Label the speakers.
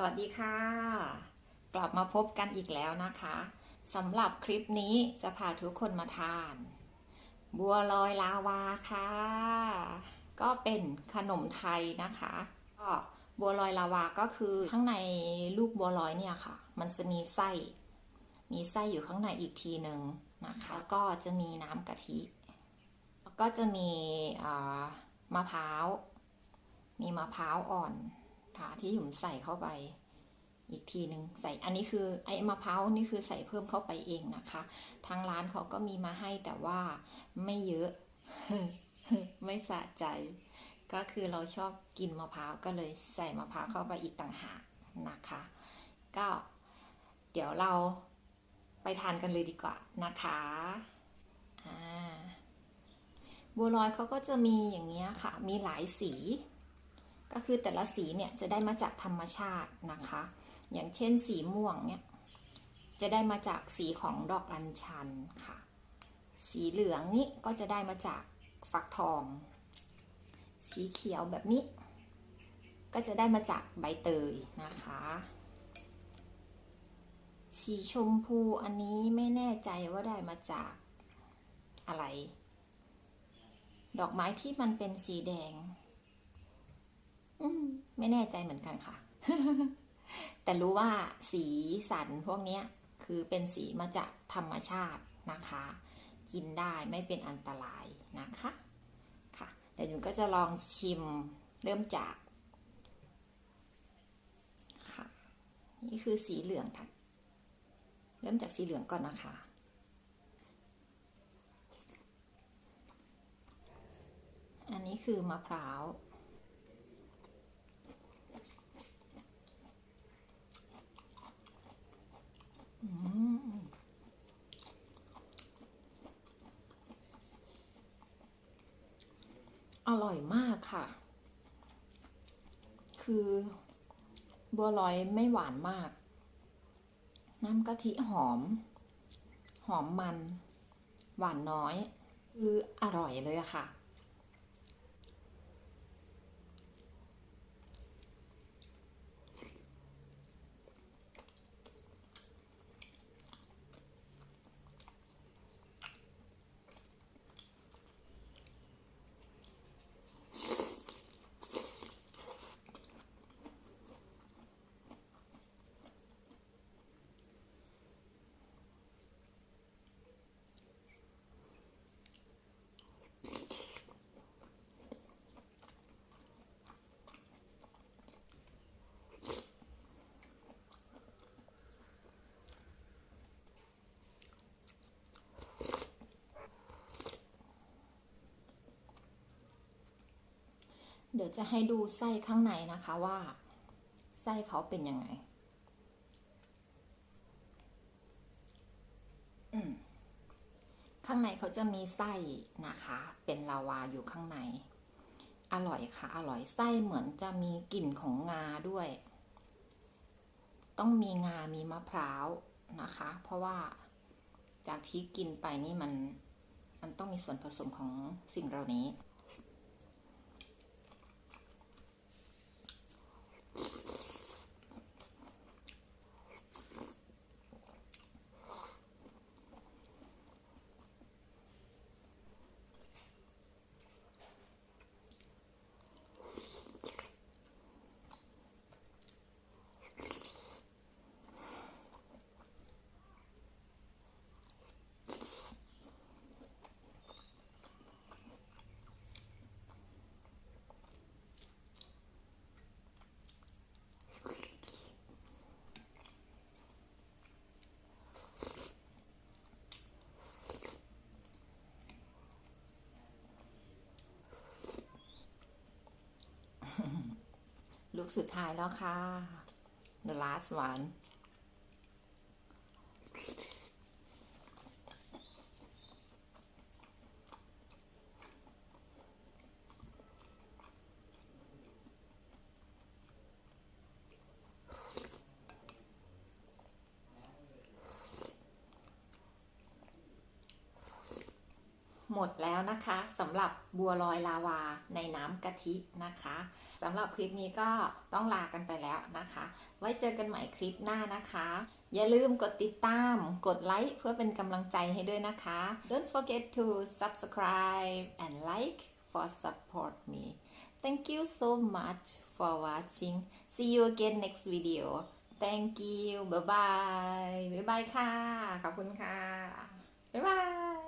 Speaker 1: สวัสดีค่ะ กลับมาพบกันอีกแล้วนะคะสำหรับคลิปนี้จะพาทุกคนมาทาน บัวลอยลาวาค่ะ ก็เป็นขนมไทยนะคะก็บัวลอยลาวาก็คือข้างในลูกบัวลอยเนี่ยค่ะ มันจะมีไส้ มีไส้อยู่ข้างในอีกทีหนึ่งนะคะแล้วก็จะมีน้ำกะทิแล้วก็จะมีมะพร้าว มีมะพร้าวอ่อน ค่ะที่หยุมใส่เข้าไป อีกทีหนึ่งใส่อันนี้คือไอ้มะพร้าวนี่คือใส่เพิ่มเข้าไปเองนะคะ ทางร้านเขาก็มีมาให้แต่ว่าไม่เยอะ ไม่สะใจ ก็คือเราชอบกินมะพร้าวก็เลยใส่มะพร้าวเข้าไปอีกต่างหากนะคะ ก็เดี๋ยวเราไปทานกันเลยดีกว่านะคะอ่าบัวลอยเขาก็จะมีอย่างเงี้ยค่ะ มีหลายสี ก็คือแต่ละสีเนี่ยจะได้มาจากธรรมชาตินะคะ อย่างเช่นสีม่วงเนี่ยจะได้มาจากสีของดอกอัญชันค่ะ สีเหลืองนี่ก็จะได้มาจากฟักทอง สีเขียวแบบนี้ ก็จะได้มาจากใบเตยนะคะ สีชมพูอันนี้ไม่แน่ใจว่าได้มาจากอะไร ดอกไม้ที่มันเป็นสีแดง ไม่แน่ใจเหมือนกันค่ะ แต่รู้ว่าสีสันพวกนี้คือเป็นสีมาจากธรรมชาตินะคะ กินได้ไม่เป็นอันตรายนะคะค่ะเดี๋ยวหนูก็จะลองชิมเริ่มจากค่ะนี่คือสีเหลืองค่ะเริ่มจากสีเหลืองก่อนนะคะอันนี้คือมะพร้าว อร่อยมากค่ะ คือบัวลอยไม่หวานมาก น้ำกะทิหอม หอมมัน หวานน้อย คืออร่อยเลยอะค่ะ เดี๋ยวจะให้ดูไส้ข้างในนะคะว่า ไส้เขาเป็นยังไงข้างในเขาจะมีไส้นะคะ เป็นลาวาอยู่ข้างใน อร่อยค่ะ อร่อยไส้เหมือนจะมีกลิ่นของงาด้วย ต้องมีงา มีมะพร้าวนะคะ เพราะว่าจากที่กินไปนี่มัน มันต้องมีส่วนผสมของสิ่งเหล่านี้ กสุดท้ายแล้วค่ะ the last one หมหมดแล้วนะคะสำหรับบัวลอยลาวาในน้ำกะทินะคะ สำหรับคลิปนี้ก็ต้องลากันไปแล้วนะคะ ไว้เจอกันใหม่คลิปหน้านะคะ อย่าลืมกดติดตาม กดไลค์เพื่อเป็นกำลังใจให้ด้วยนะคะ Don't forget to subscribe and like for support me Thank you so much for watching See you again next video Thank you Bye bye บ๊ายบายค่ะ ขอบคุณค่ะบ๊ายบาย